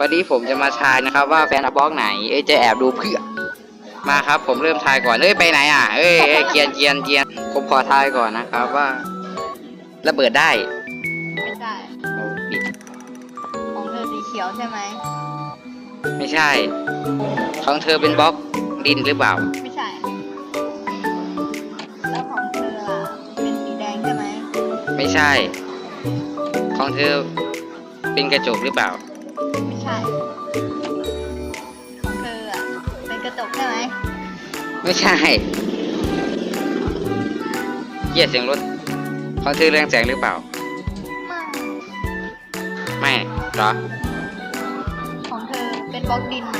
วันนี้ผมจะมาทายนะครับ ว่าแฟนอัพบล็อกไหน เอ้ยจะแอบดูเพื่อ มาครับ ผมเริ่มทายก่อน เอ้ยไปไหนอะ เอ้ยเอ้ยเกียนเกียนเกียนผมขอทายก่อนนะครับว่า ระเบิดได้ไม่ใช่เอาปิดของเธอสีเขียวใช่ไหม ไม่ใช่ ของเธอเป็นบล็อกดินหรือเปล่า ไม่ใช่ แล้วของเธอล่ะเป็นสีแดงใช่ไหม ไม่ใช่ ของเธอ เป็นกระจกหรือเปล่า ไม่ใช่ ของเธออะเป็นกระจกใช่ไหมไม่ใช่เกียดเสียงรถของเธอเรืองแสงหรือเปล่า ไม่ไม่เหรอ ของเธอเป็นบล็อกดินไหม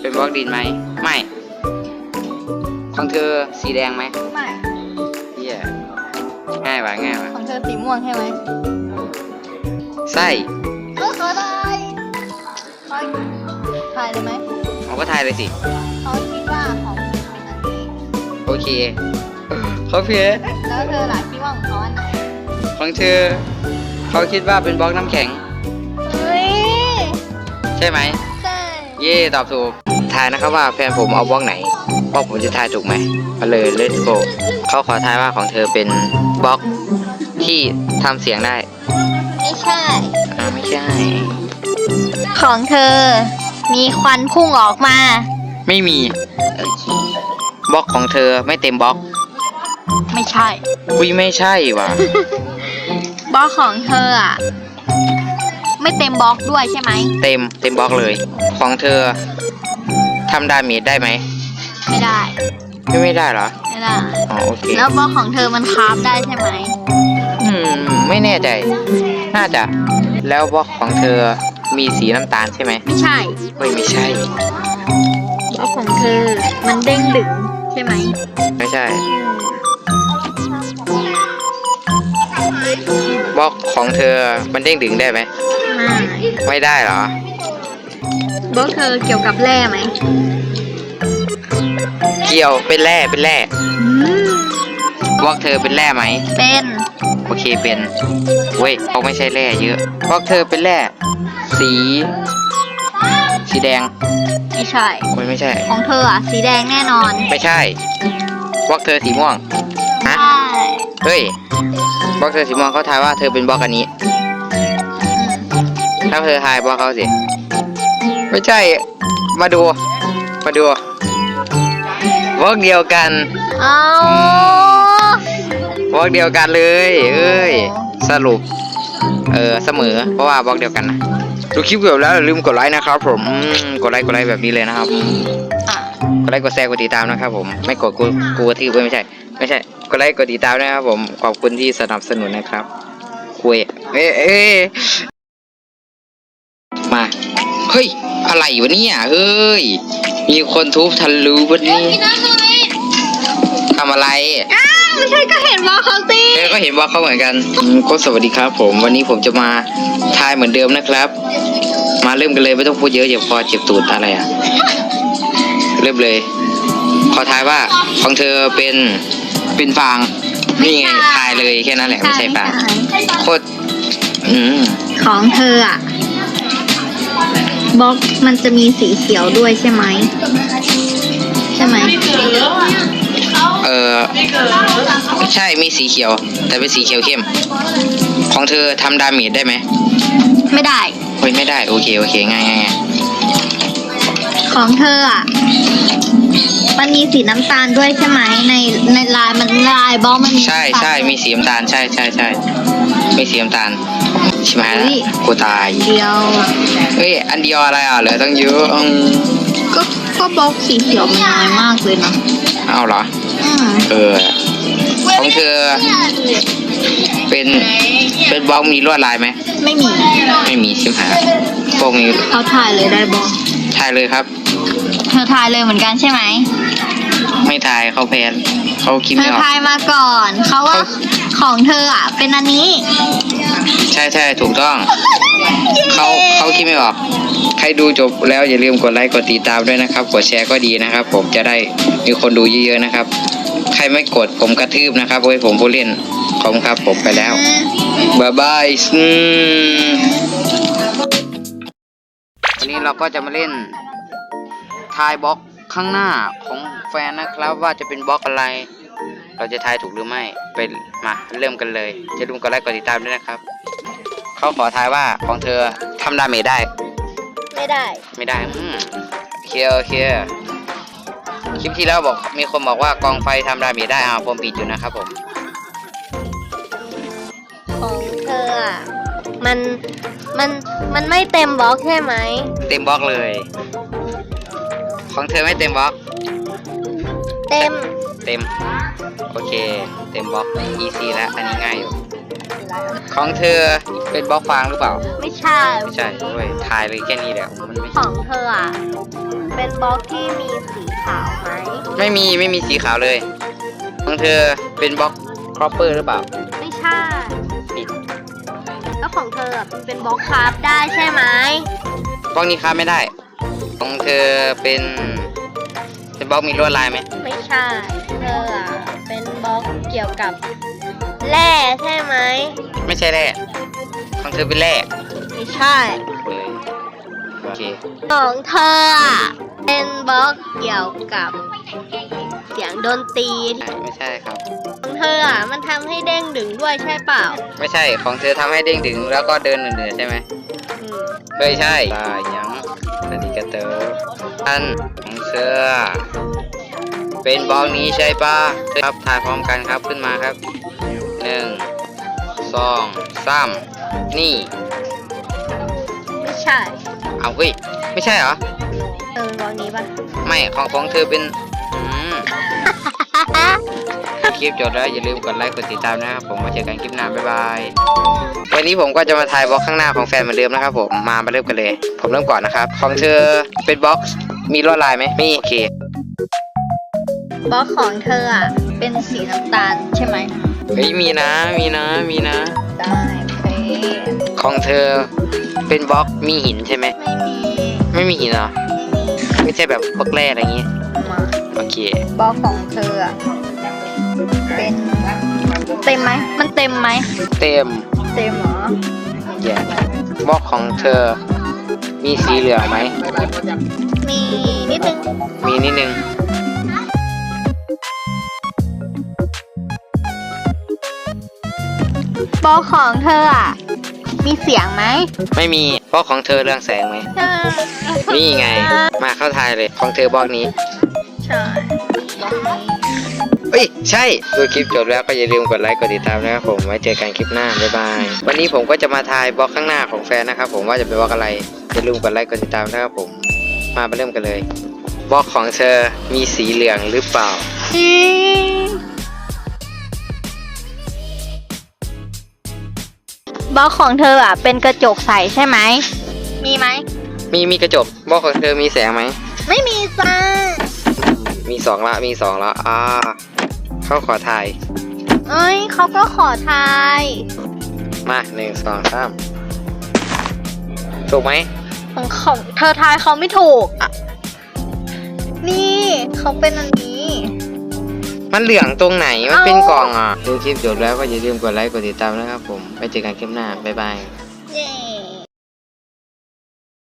เป็นบล็อกดินไหม ไม่ ของเธอสีแดงไหมไม่เฮียง่ายว่ะง่ายว่ะ ของเธอสีม่วงใช่ไหม ไส้เออเขาได้เขาถ่ายเลยไหมเอาก็ทายเลยสิ เขาคิดว่าของเธอเป็นอันนี้โอเคเขาเพี้ยแล้วเธอล่ะคิดว่าของเขาอันไหนของเธอเขาคิดว่าเป็นบล็อกน้ำแข็ง เฮ้ยใช่ไหม ใช่เย่ตอบถูก ทายนะครับว่าแฟนผมเอาบล็อกไหนบล็อกผมจะทายถูกไหมมาเลย let's go เขาขอทายว่าของเธอเป็นบล็อกที่ทำเสียงได้ ไม่ใช่ อ่าไม่ใช่ ของเธอ มีควันพุ่งออกมา ไม่มีบล็อกของเธอไม่เต็มบล็อกไม่ใช่คุยไม่ใช่ว่ะ บล็อกของเธออะ ไม่เต็มบล็อกด้วยใช่ไหม เต็มเต็มบล็อกเลย ของเธอทำดาเมจได้ไหมไม่ได้ ไม่ไม่ได้เหรอ ไม่ได้ อ๋อโอเค แล้วบล็อกของเธอมันคราฟได้ใช่ไหมอืม ไม่แน่ใจ น่าจะ แล้วบล็อกของเธอมีสีน้ำตาลใช่ไหมไม่ใช่เฮ้ยไม่ใช่ บล็อกของเธอ มันเด้งดึงใช่ไหมไม่ใช่ บล็อกของเธอมันเด้งดึงได้ไหม ไม่ไม่ได้เหรอ บล็อกเธอเกี่ยวกับแร่ไหมเกี่ยวเป็นแร่เป็นแร่บล็อกเธอเป็นแร่ไหม เป็นโอ เคเป็นเว้ยเขาไม่ใช่แร่เยอะบล็อกเธอเป็นแร่สี สีแดงไม่ใช่ โอ้ยไม่ใช่ ของเธออะ สีแดงแน่นอนไม่ใช่บล็อกเธอสีม่วง ฮะ ใช่เฮ้ยบล็อกเธอสีม่วงเขาทายว่าเธอเป็นบล็อกอันนี้อืมถ้าเธอทายบล็อกเขาสิ ไม่ใช่ มาดู มาดูบล็อกเดียวกัน เอา บล็อกเดียวกันเลย เอ้ย สรุป เออเสมอ เพราะว่าบล็อกเดียวกันนะ ดูคลิปจบแล้วอย่าลืมกดไลค์นะครับ ผมอืมกดไลค์กดไลค์แบบนี้เลยนะครับอะกดไลค์กดแชร์กดติดตามนะครับผม ไม่กดกูกูกระทืบเว้ยไม่ใช่ ไม่ใช่ กดไลค์กดติดตามนะครับผม ขอบคุณที่สนับสนุนนะครับ คุยเอ้ยเอ้ยมา เฮ้ย อะไรวะเนี่ย เฮ้ย มีคนทุบทะลุวันนี้ทำอะไร อ้าวไม่ใช่ก็เห็นบล็อกเขาสิเธอก็เห็นว่าเขาเหมือนกันอืมก็สวัสดีครับ ผม วันนี้ผมจะมาทายเหมือนเดิมนะครับ มาเริ่มกันเลยไม่ต้องพูดเยอะเจ็บคอเจ็บตูดอะไรอะ เริ่มเลย ขอทายว่าของเธอเป็นเป็นฟาง นี่ไงทายเลยแค่นั้นแหละไม่ใช่ฟางโคตรอืมของเธออะบล็อกมันจะมีสีเขียวด้วยใช่ไหม ใช่ไหม เออใช่มีสีเขียว แต่เป็นสีเขียวเข้ม ของเธอทำดาเมจได้ไหมไม่ได้ เฮ้ยไม่ได้โอเคโอเคง่ายง่ายง่ายของเธออะ มันมีสีน้ำตาลด้วยใช่ไหมในในลายมันลายบล็อกมันมีใช่น้ำตาลใช่มีสีน้ำตาลใช่ใช่ใช่มีสีน้ำตาลใช่ไหมล่ะกูตายเดียวเฮ้ยอันเดียวอะไรอะเหลือตั้งเยอะอืมก็ก็บล็อกสีเขียวมันน้อยมากเลยนะเอาเหรออืม เออ ของเธอ เป็นเป็นบล็อกมีลวดลายไหม ไม่มี ไม่มีใช่ไหมพวกนี้เขาถ่ายเลยได้บล็อกทายเลยครับ เธอถ่ายเลยเหมือนกันใช่ไหม ไม่ทายเขาแพ้นเขาคิดเธไม่อออก ถ่ายมาก่อน เขาว่าของเธออะ เป็นอันนี้ ใช่ใช่ถูกต้อง เขาเขาคิดไม่ออก ใครดูจบแล้วอย่าลืมกดไลค์กดติดตามด้วยนะครับ กดแชร์ก็ดีนะครับ ผมจะได้มีคนดูเยอะๆนะครับ ใครไม่กดผมกระทืบนะครับเว้ยผมผู้เล่นขอบคุณครับผมไปแล้วบายบายอืมวันนี้เราก็จะมาเล่นทายบล็อกข้างหน้าของแฟนนะครับ ว่าจะเป็นบล็อกอะไร เราจะทายถูกหรือไม่ไปมาเริ่มกันเลยจะดูกดไลค์กดติดตามด้วยนะครับเขาขอทายว่าของเธอทำดาเมจได้ ไม่ได้ ไม่ได้อืมเคลียร์เคลียร์ค ลิปที่แล้วบอกมีคนบอกว่ากองไฟทำดาเมจได้อ่าผมผิดอยู่นะครับผม ของเธออะมันมันมันไม่เต็มบล็อกใช่ไหมเต็มบล็อกเลย ของเธอไม่เต็มบล็อก เต็ม เต็ม โอเค เต็มบล็อก easy แล้วอันนี้ง่ายอยู่ ของเธอเป็นบล็อกฟางหรือเปล่า ไม่ใช่ไม่ใช่ด้วยทายเลยแค่นี้แหละมันไม่ของเธออะ เป็นบล็อกที่มีสีขาวไหมไม่มีไม่มีสีขาวเลย ของเธอเป็นบล็อกครอปเปอร์หรือเปล่า ไม่ใช่ ผิด แล้วของเธออะเป็นบล็อกคราฟได้ใช่ไหมบล็อกนี้ค้าไม่ได้ ของเธอเป็นเป็นบล็อกมีลวดลายไหมไม่ใช่ เธออะเป็นบล็อกเกี่ยวกับ แร่ใช่ไหมไม่ใช่แร่ของเธอเป็นแร่ไม่ใช่เลยโอเคของเธออะเป็นบล็อกเกี่ยวกับเสียงดนตรีไม่ใช่ครับ ของเธออะมันทำให้เด้งดึงด้วยใช่เปล่าไม่ใช่ของเธอทำให้เด้งดึงแล้วก็เดินเหนื่อยๆใช่ไหมอืมไม่ใช่ตายยังสวัสดีกระเตออันของเธอเป็นบล็อกนี้ใช่ปะครับถ่ายพร้อมกันครับขึ้นมาครับหนึ่ง สองสามนี่ ไม่ใช่ เอาเฮ้ย ไม่ใช่เหรอ เออบล็อกนี้ปะไม่ของของเธอเป็นอืมคลิปจบแล้วอย่าลืมกดไลค์กดติดตามนะครับผมมาเจอกันคลิปหน้าบ๊ายบายวันนี้ผมก็จะมาถ่ายบล็อกข้างหน้าของแฟนเหมือนเดิมนะครับผมมามาเริ่มกันเลย ผมเริ่มก่อนนะครับของเธอเป็นบล็อกมีลวดลายไหมมีโอเคบล็อกของเธออะเป็นสีน้ำตาลใช่ไหม เฮ้ยมีนะมีนะมีนะ ได้โอเคของเธอเป็นบล็อกมีหินใช่ไหมไม่มีไม่มีหินเหรอไม่ใช่แบบพวกแร่อะไรอย่างงี้มาโอเคบล็อกของเธออะเป็นเต็มไหมมันเต็มไหมเต็มเต็มเหรอแย่บล็อกของเธอ มีสีเหลืองไหมมีนิดนึงมีนิดนึง บล็อกของเธออะ มีเสียงไหมไม่มีบล็อกของเธอเรื่องแสงไหมใช่นี่ไง มาเข้าทายเลยของเธอบล็อกนี้ ใช่บล็อกนี้เอ้ย ใช่ ดูคลิปจบแล้วก็อย่าลืมกดไลค์กดติดตามนะครับผม ไว้เจอกันคลิปหน้า บ๊ายบาย วันนี้ผมก็จะมาทายบล็อกข้างหน้าของแฟนนะครับผมว่าจะเป็นบล็อกอะไร อย่าลืมกดไลค์กดติดตามนะครับผม มาไปเริ่มกันเลยบล็อกของเธอมีสีเหลืองหรือเปล่า บล็อกของเธออะ เป็นกระจกใสใช่ไหม มีไหม มีมีกระจกบล็อกของเธอมีแสงไหม ไม่มีจ้า มีสองละมีสองละอ่าเข้าขอทาย เอ้ยเขาก็ขอทาย มาหนึ่งสองสามถูกไหมของของเธอทายเขาไม่ถูกอะนี่เขาเป็นอันนี้ มันเหลืองตรงไหน มันเอ้าเป็นกล่องอะ ดูคลิปจบแล้วก็อย่าลืมกดไลค์กดติดตามนะครับผมไว้เจอกันคลิปหน้า บ๊ายบาย เย้